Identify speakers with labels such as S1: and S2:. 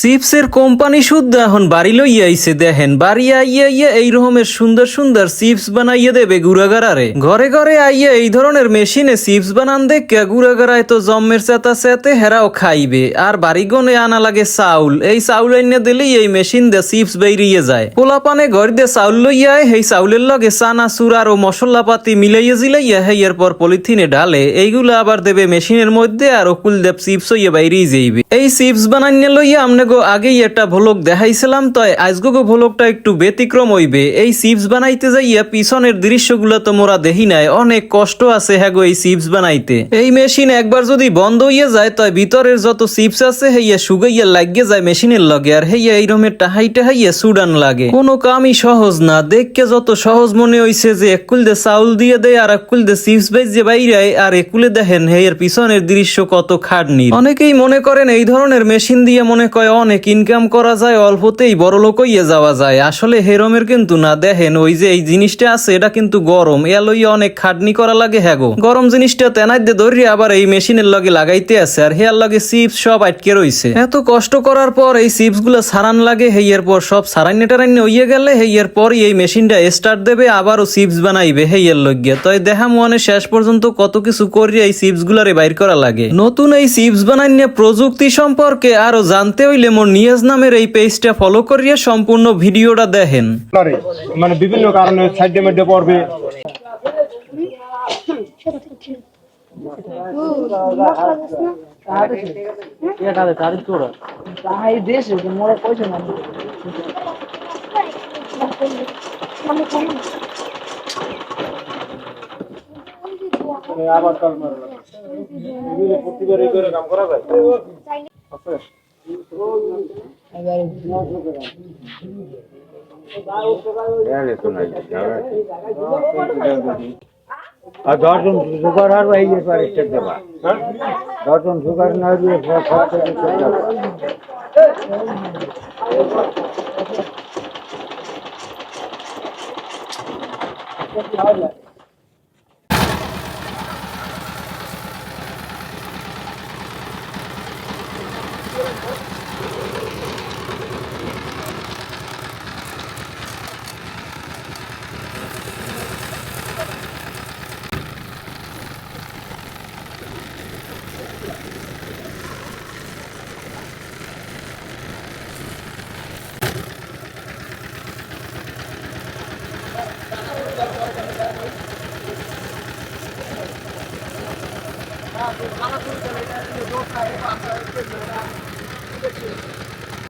S1: চিপসের কোম্পানি শুদ্ধ এখন বাড়ি লইয়া আইছে, দেখেন। বাড়ি আইয়া আইয়া এই রকমের সুন্দর সুন্দর চিপস বানাইয়া দেবে গুড়াগারারে ঘরে ঘরে আইয়া এই ধরনের মেশিনে চিপস বানান দেখে গুড়াগারায় তো জম্মের চেতা চেতে হেরাও খাইবে। আর বাড়িগনে আনা লাগে চাউল। এই চাউল এনে দিলেই এই মেশিন দিয়ে চিপস বেরিয়ে যায়। পোলাপানে ঘর দিয়ে চাউল লইয়া সেই চাউলের লগে চানা চুরার ও মশলাপাতি মিলাইয়া জিলাইয়া হেই এরপর পলিথিনে ঢালে, এইগুলো আবার দেবে মেশিনের মধ্যে আর অকুল দেব চিপস হইয়া বাইরেই যাইবে। এই চিপস বানাইনে লইয়া আমনে গো, আগেই একটা ভ্লগ দেখাইছিলাম, তাই আজগো গো ভ্লগটা একটু ব্যতিক্রম হইবে। এই চিপস বানাইতে যাইয়া পিছনের দৃশ্যগুলো তো মোরা দেখি নাই, অনেক কষ্ট আছে হ্যাঁ গো এই চিপস বানাইতে। এই মেশিন একবার যদি বন্ধ হইয়া যায়, তাই ভিতরের যত চিপস আছে, হেইয়া সুগাইয়া লাগিয়ে যায় মেশিনের লগে, আর হেইয়া এই রকমের টাহাই টাহাইয়া সুডান লাগে। কোনো কামই সহজ না, দেখকে যত সহজ মনে হইছে যে একুল দে চাউল দিয়ে দেয়, আর একুল দে চিপস বেজ বাইরে আর একুলে দেখেন হেয়ার পিছনের দৃশ্য কত খাটনি অনেকেই মনে করেন এই ধরনের মেশিন দিয়ে মনে কয় অনেক ইনকাম করা যায়, অল্পতেই বড় লোক যাওয়া যায়। আসলে হেরমের কিন্তু না, দেখেন ওই যে এই জিনিসটা আছে, এটা কিন্তু গরম। এ লইয়া অনেক খাটনি করা লাগে হ্যাগো গরম জিনিসটা তেনাই দিয়ে ধরিয়ে আবার এই মেশিনের লগে লাগাইতে আছে, আর হেয়ার লগে চিপস সব আটকে রইছে। এত কষ্ট করার পর এই চিপসগুলো সারান লাগে, হেইয়ের পর সব সারাইনে টারাইনে হইয়ে গেলে, হেইয়ের পরই এই মেশিনটা স্টার্ট দেবে, আবারও চিপস বানাইবে, হেইয়ের লগে। তাই দেখা মনে শেষ পর্যন্ত কত কিছু করিয়ে এই চিপস গুলারে বাইর করা লাগে। নতুন এই চিপস বানাইনে প্রযুক্তি সম্পর্কে আরও জানতে হইলে মোর নিয়াজ নামের এই পেজটা ফলো করিয়া সম্পূর্ণ ভিডিওটা দেখেন।
S2: মানে বিভিন্ন কারণে সাইডে মেডে পড়বে।
S3: তাই দেশে মোরা পয়সা না
S2: আবার কাল মারা। লাগে এগুলো প্রতিবার এই করে কাম করা যায় દોઢસોન
S4: સુગર હારવા આવી જશે એક ચેક દેવા દોઢસોન સુગર ના આવી ખર્ચો Thank you. Thank you.